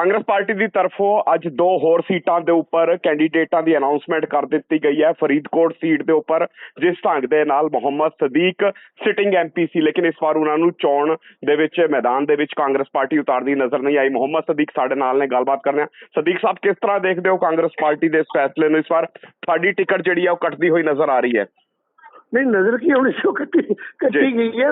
Congress party ਦੀ ਤਰਫੋਂ ਅੱਜ ਦੋ ਹੋਰ ਸੀਟਾਂ ਦੇ ਉੱਪਰ ਕੈਂਡੀਡੇਟਾਂ ਦੀ ਅਨਾਉਂਸਮੈਂਟ ਕਰ ਦਿੱਤੀ ਗਈ ਹੈ। ਫਰੀਦਕੋਟ ਸੀਟ ਦੇ ਉੱਪਰ ਜਿਸ ਢੰਗ ਦੇ ਨਾਲ ਮੁਹੰਮਦ ਸਦੀਕ ਸਿਟਿੰਗ ਐਮਪੀ ਸੀ ਲੇਕਿਨ ਇਸ ਵਾਰ ਉਹਨਾਂ ਨੂੰ ਚੋਣ ਦੇ ਵਿੱਚ ਮੈਦਾਨ ਦੇ ਵਿੱਚ ਕਾਂਗਰਸ ਪਾਰਟੀ ਉਤਾਰਦੀ ਨਜ਼ਰ ਨਹੀਂ ਆਈ। ਮੁਹੰਮਦ ਸਦੀਕ ਸਾਡੇ ਨਾਲ ਨੇ ਗੱਲਬਾਤ ਕਰਨੇ ਆ। ਸਦੀਕ ਸਾਹਿਬ ਕਿਸ ਤਰ੍ਹਾਂ ਦੇਖਦੇ ਹੋ ਕਾਂਗਰਸ ਪਾਰਟੀ ਦੇ ਇਸ ਫੈਸਲੇ ਨੂੰ? ਇਸ ਵਾਰ ਤੁਹਾਡੀ ਟਿਕਟ ਜਿਹੜੀ ਹੈ ਉਹ ਕੱਟਦੀ ਹੋਈ ਨਜ਼ਰ ਆ ਰਹੀ ਹੈ। ਨਹੀਂ ਨਜ਼ਰ ਕੀ ਹੋਣੀ ਸੀ ਕੱਟੀ ਕੱਟੀ। ਗਈ ਹੈ।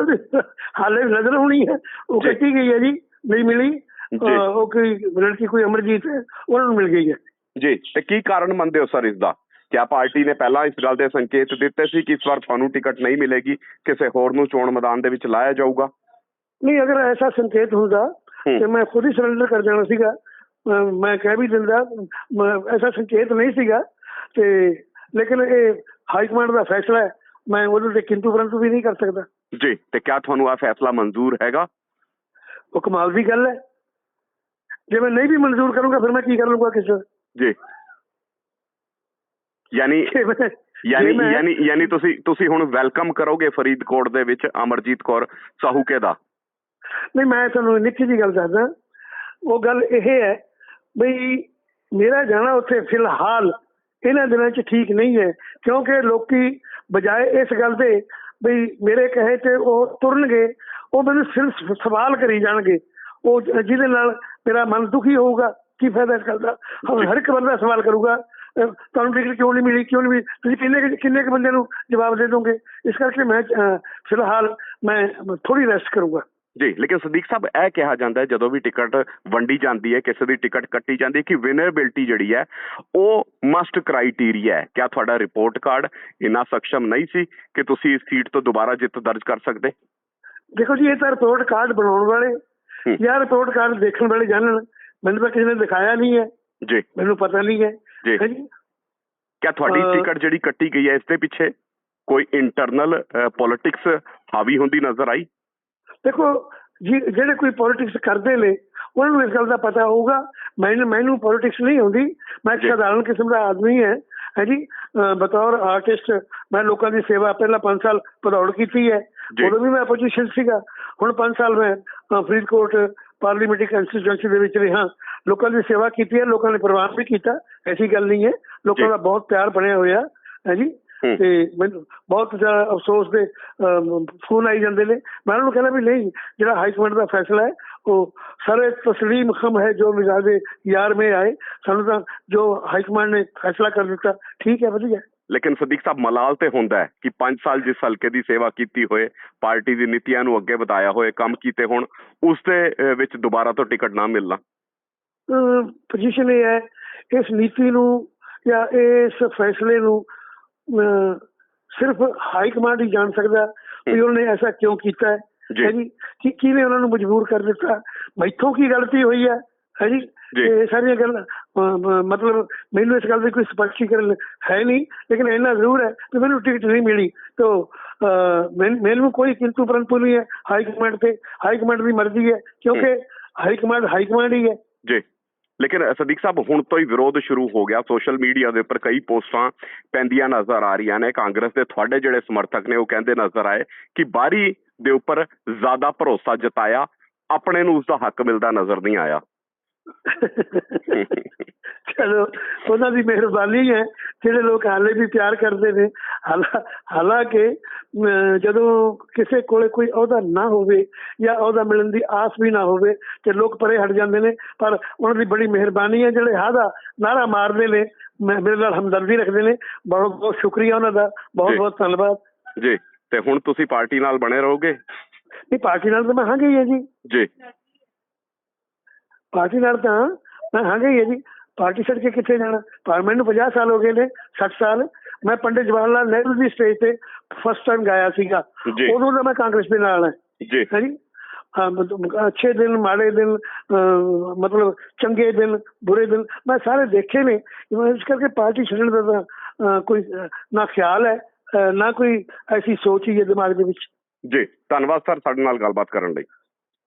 ਹਾਲੇ ਨਜ਼ਰ ਹੋਣੀ ਹੈ। ਉਹ। ਕੱਟੀ ਗਈ ਹੈ ਜੀ। ਨਹੀਂ ਮਿਲੀ। ਉਹ ਕੋਈ ਲੜਕੀ ਕੋਈ ਅਮਰਜੀਤ ਹੈ ਉਹਨਾਂ ਨੂੰ ਮਿਲ ਗਈ ਹੈ। ਜੀ ਤੇ ਕੀ ਕਾਰਨ ਮੰਨਦੇ ਹੋ ਸਰ ਇਸ ਦਾ ਕਿਆ ਪਾਰਟੀ ਨੇ ਪਹਿਲਾਂ ਇਸ ਗੱਲ ਦੇ ਸੰਕੇਤ ਦਿੱਤੇ ਸੀ ਕਿ ਇਸ ਵਾਰ ਤੁਹਾਨੂੰ ਟਿਕਟ ਨਹੀਂ ਮਿਲੇਗੀ ਕਿਸੇ ਹੋਰ ਨੂੰ ਚੋਣ ਮੈਦਾਨ ਦੇ ਵਿੱਚ ਲਾਇਆ ਜਾਊਗਾ? ਨਹੀਂ ਅਗਰ ਐਸਾ ਸੰਕੇਤ ਹੁੰਦਾ। ਤੇ ਮੈਂ ਖੁਦ ਹੀ ਸਰੈਂਡਰ ਕਰ ਜਾਣਾ ਸੀਗਾ। ਮੈਂ ਕਹਿ ਵੀ ਦਿੰਦਾ ਐਸਾ ਸੰਕੇਤ ਨਹੀਂ ਸੀਗਾ ਤੇ ਲੇਕਿਨ ਇਹ ਹਾਈ ਕਮਾਂਡ ਦਾ ਫੈਸਲਾ ਹੈ। ਮੈਂ ਉਹਦੇ ਤੇ ਕਿੰਤੂ ਪਰੰਤੂ ਵੀ ਨਹੀਂ ਕਰ ਸਕਦਾ। ਜੀ ਤੇ ਕਿਆ ਤੁਹਾਨੂੰ ਆ ਫੈਸਲਾ ਮਨਜ਼ੂਰ ਹੈਗਾ? ਉਹ ਕਮਾਲ ਦੀ ਗੱਲ ਹੈ। ਜੇ ਮੈਂ ਨਹੀਂ ਵੀ ਮਨਜ਼ੂਰ ਕਰੂੰਗਾ ਫਿਰ ਮੈਂ ਕੀ ਕਰ ਲੂੰਗਾ ਕਿਸੇ ਜੀ। ਯਾਨੀ ਯਾਨੀ ਯਾਨੀ ਯਾਨੀ ਤੁਸੀਂ ਤੁਸੀਂ ਹੁਣ ਵੈਲਕਮ ਕਰੋਗੇ ਫਰੀਦਕੋਟ ਦੇ ਵਿੱਚ ਅਮਰਜੀਤ ਕੌਰ ਸਾਹੂਕੇ ਦਾ। ਨਹੀਂ ਮੈਂ ਤੁਹਾਨੂੰ ਨਿੱਕੀ ਜੀ ਗੱਲ ਦੱਸਦਾ। ਉਹ ਗੱਲ ਇਹ ਹੈ ਬਈ ਮੇਰਾ ਜਾਣਾ ਉੱਥੇ ਫਿਲਹਾਲ ਇਹਨਾਂ ਦਿਨਾਂ 'ਚ ਠੀਕ ਨਹੀਂ ਹੈ ਕਿਉਂਕਿ ਲੋਕੀ ਬਜਾਏ ਇਸ ਗੱਲ ਦੇ ਬਈ ਮੇਰੇ ਕਹੇ ਤੇ ਉਹ ਤੁਰਨਗੇ ਉਹ ਮੈਨੂੰ ਸਿਰਫ ਸਵਾਲ ਕਰੀ ਜਾਣਗੇ। ਉਹ ਜਿਹਦੇ ਨਾਲ ਮੇਰਾ ਮਨ ਦੁਖੀ ਹੋਊਗਾ ਕੀ ਫਾਇਦਾ ਇਸ ਗੱਲ ਦਾ? ਹੁਣ ਹਰ ਇੱਕ ਬੰਦਾ ਸਵਾਲ ਕਰੂਗਾ ਤੁਹਾਨੂੰ ਟਿਕਟ ਕਿਉਂ ਨਹੀਂ ਮਿਲੀ ਕਿਉਂ ਨਹੀਂ ਮਿਲੀ? ਤੁਸੀਂ ਕਿੰਨੇ ਕਿੰਨੇ ਕੁ ਬੰਦੇ ਨੂੰ ਜਵਾਬ ਦੇ ਦੋਗੇ? ਇਸ ਕਰਕੇ ਮੈਂ ਫਿਲਹਾਲ ਮੈਂ ਥੋੜੀ ਰੈਸਟ ਕਰੂੰਗਾ। ਜੀ ਲੇਕਿਨ ਸਦੀਕ ਸਾਹਿਬ ਇਹ ਕਿਹਾ ਜਾਂਦਾ ਹੈ ਜਦੋਂ ਵੀ ਟਿਕਟ ਵੰਡੀ ਜਾਂਦੀ ਹੈ ਕਿਸੇ ਦੀ ਟਿਕਟ ਕੱਟੀ ਜਾਂਦੀ ਹੈ ਕਿ ਵਿਨਰਬਿਲਟੀ ਜਿਹੜੀ ਹੈ ਉਹ ਮਸਟ ਕ੍ਰਾਈਟੇਰੀਆ ਹੈ। ਕਿਆ ਤੁਹਾਡਾ ਰਿਪੋਰਟ ਕਾਰਡ ਇੰਨਾ ਸક્ષਮ ਨਹੀਂ ਸੀ ਕਿ ਤੁਸੀਂ ਇਸ ਸੀਟ ਤੋਂ ਦੁਬਾਰਾ ਜਿੱਤ ਦਰਜ ਕਰ ਸਕਦੇ? ਦੇਖੋ ਜੀ ਇਹ ਤਾਂ ਰਿਪੋਰਟ ਕਾਰਡ ਬਣਾਉਣ ਵਾਲੇ ਜਾਂ ਰਿਪੋਰਟ ਕਾਰਡ ਦੇਖਣ ਵਾਲੇ ਜਾਣਨ? ਮੈਨੂੰ ਤਾਂ ਕਿਸੇ ਨੇ ਦਿਖਾਇਆ ਨਹੀਂ ਹੈ। ਜੀ। ਮੈਨੂੰ ਪਤਾ ਨਹੀਂ ਹੈ। ਜੀ। ਹੈ ਜੀ? ਕਿਆ ਤੁਹਾਡੀ ਟਿਕਟ ਜਿਹੜੀ ਕੱਟੀ ਗਈ ਹੈ ਇਸ ਦੇ ਪਿੱਛੇ ਕੋਈ ਇੰਟਰਨਲ ਪੋਲਿਟਿਕਸ ਹਾਵੀ ਹੁੰਦੀ ਨਜ਼ਰ ਆਈ? ਦੇਖੋ ਜਿਹੜੇ ਕੋਈ ਪੋਲਿਟਿਕਸ ਕਰਦੇ ਨੇ ਉਹਨਾਂ ਨੂੰ ਇਸ ਗੱਲ ਦਾ ਪਤਾ ਹੋਊਗਾ। ਮੈਨੂੰ ਮੈਨੂੰ ਪੋਲਿਟਿਕਸ ਨਹੀਂ ਹੁੰਦੀ ਮੈਂ ਇੱਕ। ਸਾਧਾਰਨ ਕਿਸਮ ਦਾ ਆਦਮੀ ਹੈ। ਹੈ ਜੀ? ਬਤੌਰ ਆਰਟਿਸਟ ਮੈਂ ਲੋਕਾਂ ਦੀ ਸੇਵਾ ਪਹਿਲਾਂ 5 ਸਾਲ ਪਦੌੜ ਕੀਤੀ ਹੈ। ਉਦੋਂ ਵੀ ਮੈਂ ਆਪੋਜੀਸ਼ਨ ਸੀਗਾ। ਹੁਣ 5 ਸਾਲ ਮੈਂ ਫਰੀਦਕੋਟ ਪਾਰਲੀਮੈਂਟਰੀ ਕੰਸਟੀਚੁਐਂਸੀ ਦੇ ਵਿੱਚ ਰਿਹਾ। ਲੋਕਾਂ ਦੀ ਸੇਵਾ ਕੀਤੀ ਹੈ ਲੋਕਾਂ ਨੇ ਪ੍ਰਵਾਨ ਵੀ ਕੀਤਾ ਐਸੀ ਗੱਲ ਨਹੀਂ ਹੈ। ਲੋਕਾਂ। ਦਾ ਬਹੁਤ ਪਿਆਰ ਬਣਿਆ ਹੋਇਆ ਹੈ ਜੀ। ਤੇ ਮੈਨੂੰ ਬਹੁਤ ਜ਼ਿਆਦਾ ਅਫਸੋਸ ਦੇ ਫੋਨ ਆਈ ਜਾਂਦੇ ਨੇ। ਮੈਂ ਉਹਨਾਂ ਨੂੰ ਕਹਿੰਦਾ ਵੀ ਨਹੀਂ ਜਿਹੜਾ ਹਾਈ ਕਮਾਂਡ ਦਾ ਫੈਸਲਾ ਹੈ ਉਹ ਸਾਰੇ ਤਸਲੀਮ ਖਮ ਹੈ ਜੋ ਮਿਜ਼ਾਜੇ ਯਾਰ ਮੇ ਆਏ। ਸਾਨੂੰ ਤਾਂ ਜੋ ਹਾਈ ਕਮਾਂਡ ਨੇ ਫੈਸਲਾ ਕਰ ਦਿੱਤਾ। ਠੀਕ ਹੈ ਵਧੀਆ। ਲੇਕਿਨ ਸਦੀਕ ਸਾਹਿਬ ਮਲਾਲ ਤੇ ਹੁੰਦਾ ਹੈ ਕਿ 5 ਸਾਲ ਜਿਸ ਹਲਕੇ ਦੀ ਸੇਵਾ ਕੀਤੀ ਹੋਏ ਪਾਰਟੀ ਦੀ ਨੀਤੀਆਂ ਨੂੰ ਅੱਗੇ ਵਧਾਇਆ ਹੋਏ ਕੰਮ ਕੀਤੇ ਹੋਣ ਉਸ ਦੇ ਵਿੱਚ ਦੁਬਾਰਾ ਤੋਂ ਟਿਕਟ ਨਾ ਮਿਲਣਾ। ਪੋਜੀਸ਼ਨ ਇਹ ਹੈ ਇਸ ਨੀਤੀ ਨੂੰ ਜਾਂ ਇਸ ਫੈਸਲੇ ਨੂੰ ਸਿਰਫ ਹਾਈ ਕਮਾਂਡ ਹੀ ਜਾਣ ਸਕਦਾ ਵੀ ਉਹਨੇ ਐਸਾ ਕਿਉਂ ਕੀਤਾ ਹੈ ਜੀ। ਕਿ ਕਿਹਨੇ ਉਹਨਾਂ ਨੂੰ ਮਜਬੂਰ ਕਰ ਦਿੱਤਾ? ਮੈਥੋਂ ਕੀ ਗਲਤੀ ਹੋਈ ਹੈ? ਹੈ ਜੀ। ਇਹ ਸਾਰੀਆਂ ਗੱਲਾਂ ਮਤਲਬ ਮੈਨੂੰ ਇਸ ਗੱਲ ਦੀ ਕੋਈ ਸਪਸ਼ਟੀਕਰਨ ਹੈ ਨਹੀਂ ਲੇਕਿਨ ਇੰਨਾ ਜ਼ਰੂਰ ਹੈ ਕਿ ਮੈਨੂੰ ਟਿਕਟ ਨਹੀਂ ਮਿਲੀ। ਤੋ ਮੈਨੂੰ ਕੋਈ ਕਿੰਤੂ ਪਰੰਤੂ ਨਹੀਂ ਹੈ ਹਾਈ ਕਮਾਂਡ ਤੇ ਹਾਈ ਕਮਾਂਡ ਦੀ ਮਰਜ਼ੀ ਹੈ ਕਿਉਂਕਿ ਹਾਈ ਕਮਾਂਡ ਹਾਈ ਕਮਾਂਡ ਹੀ ਹੈ। ਜੀ। ਲੇਕਿਨ ਸਦੀਕ ਸਾਹਿਬ ਹੁਣ ਤੋਂ ਹੀ ਵਿਰੋਧ ਸ਼ੁਰੂ ਹੋ ਗਿਆ। ਸੋਸ਼ਲ ਮੀਡੀਆ ਦੇ ਉੱਪਰ ਕਈ ਪੋਸਟਾਂ ਪੈਂਦੀਆਂ ਨਜ਼ਰ ਆ ਰਹੀਆਂ ਨੇ। ਕਾਂਗਰਸ ਦੇ ਤੁਹਾਡੇ ਜਿਹੜੇ ਸਮਰਥਕ ਨੇ ਉਹ ਕਹਿੰਦੇ ਨਜ਼ਰ ਆਏ ਕਿ ਬਾਰੀ ਦੇ ਉੱਪਰ ਜ਼ਿਆਦਾ ਭਰੋਸਾ ਜਤਾਇਆ ਆਪਣੇ ਨੂੰ ਉਸ ਦਾ ਹੱਕ ਮਿਲਦਾ ਨਜ਼ਰ ਨਹੀਂ ਆਇਆ। ਚਲੋ ਉਹਨਾਂ ਦੀ ਮਿਹਰਬਾਨੀ ਹੈ ਜਿਹੜੇ ਲੋਕ ਹਾਲੇ ਵੀ ਪਿਆਰ ਕਰਦੇ ਨੇ। ਹਾਲਾ- ਹਾਲਾਂਕਿ ਜਦੋਂ ਕਿਸੇ ਕੋਲੇ ਕੋਈ ਅਹੁਦਾ ਨਾ ਹੋਵੇ ਜਾਂ ਅਹੁਦਾ ਮਿਲਣ ਦੀ ਆਸ ਵੀ ਨਾ ਹੋਵੇ ਤੇ ਲੋਕ ਪਰੇ ਹਟ ਜਾਂਦੇ ਨੇ ਪਰ ਉਹਨਾਂ ਦੀ ਬੜੀ ਮਿਹਰਬਾਨੀ ਹੈ ਜਿਹੜੇ ਹਾਦਾ ਨਾਰਾ ਮਾਰਦੇ ਨੇ ਮੇਰੇ ਨਾਲ ਹਮਦਰਦੀ ਰੱਖਦੇ ਨੇ। ਬਹੁਤ ਬਹੁਤ ਸ਼ੁਕਰੀਆ ਉਹਨਾਂ ਦਾ। ਬਹੁਤ। ਬਹੁਤ ਧੰਨਵਾਦ। ਜੀ ਤੇ ਹੁਣ ਤੁਸੀਂ ਪਾਰਟੀ ਨਾਲ ਬਣੇ ਰਹੋਗੇ? ਇਹ ਪਾਰਟੀ ਨਾਲ ਤਾਂ ਮੈਂ ਹਾਂ ਗਈ ਹੈ ਜੀ। ਜੀ। ਪਾਰਟੀ ਨਾਲ ਤਾਂ ਮੈਂ ਹਾਂ ਗਈ ਜੀ। ਪਾਰਟੀ ਛੱਡ ਕੇ ਕਿੱਥੇ ਜਾਣਾ? ਪਰ ਮੈਨੂੰ 50 ਸਾਲ ਹੋ ਗਏ ਨੇ 60 ਸਾਲ। ਮੈਂ ਪੰਡਿਤ ਜਵਾਹਰ ਲਾਲ ਨਹਿਰੂ ਦੀ ਸਟੇਜ ਤੇ ਫਸਟ ਟਾਈਮ ਗਾਇਆ ਸੀਗਾ। ਉਦੋਂ ਦਾ ਮੈਂ ਕਾਂਗਰਸ ਦੇ ਨਾਲ ਹਾਂ। ਜੀ। ਅੱਛੇ ਦਿਨ ਮਾੜੇ ਦਿਨ ਮਤਲਬ ਚੰਗੇ ਦਿਨ ਬੁਰੇ ਦਿਨ ਮੈਂ ਸਾਰੇ ਦੇਖੇ ਨੇ। ਇਸ ਕਰਕੇ ਪਾਰਟੀ ਛੱਡਣ ਦਾ ਕੋਈ ਨਾ ਖਿਆਲ ਹੈ ਨਾ ਕੋਈ ਐਸੀ ਸੋਚ ਹੀ ਹੈ ਦਿਮਾਗ ਦੇ ਵਿੱਚ। ਜੀ ਧੰਨਵਾਦ ਸਰ ਸਾਡੇ ਨਾਲ ਗੱਲਬਾਤ ਕਰਨ ਲਈ।